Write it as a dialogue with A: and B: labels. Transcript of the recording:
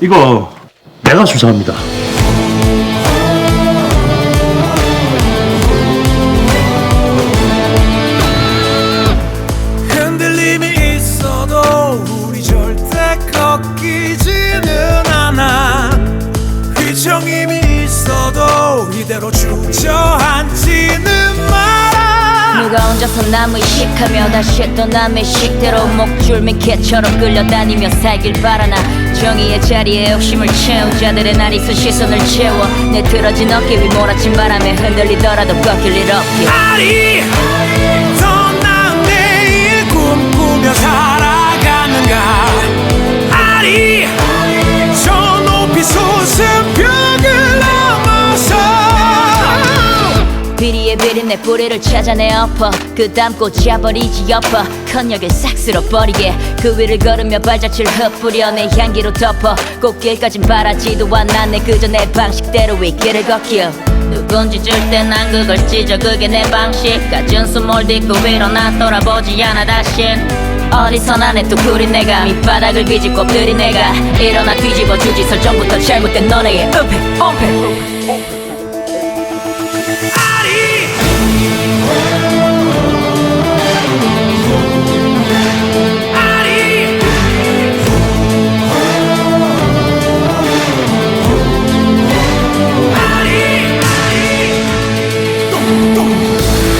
A: 이거 내가 수사합니다.
B: 이대로 주저앉지는
C: 누가 혼자서 남의 식하며 다시 또 남의 식대로 목줄민 개처럼 끌려다니며 살길 바라나. 정의의 자리에 욕심을 채운 자들의 날이서 시선을 채워 내 틀어진 어깨 위 몰아친 바람에 흔들리더라도 꺾일 일 없게
B: 아리
C: 비리의 비린내 뿌리를 찾아내 엎어. 그 담고 자버리지 엎어. 컨역을 싹 쓸어버리게. 그 위를 걸으며 발자취를 흩뿌려. 내 향기로 덮어. 꽃길까진 바라지도 않아 내 그저 내 방식대로 이 길을 걷기요. 누군지 줄 때 난 그걸 찢어. 그게 내 방식. 갖은 숨을 딛고 위로 난 돌아보지 않아 다시. 어디서나 내또 구린 내가. 밑바닥을 비집고 엎드린 내가. 일어나 뒤집어 주지 설정부터 잘못된 너네의 은폐 엄폐 等。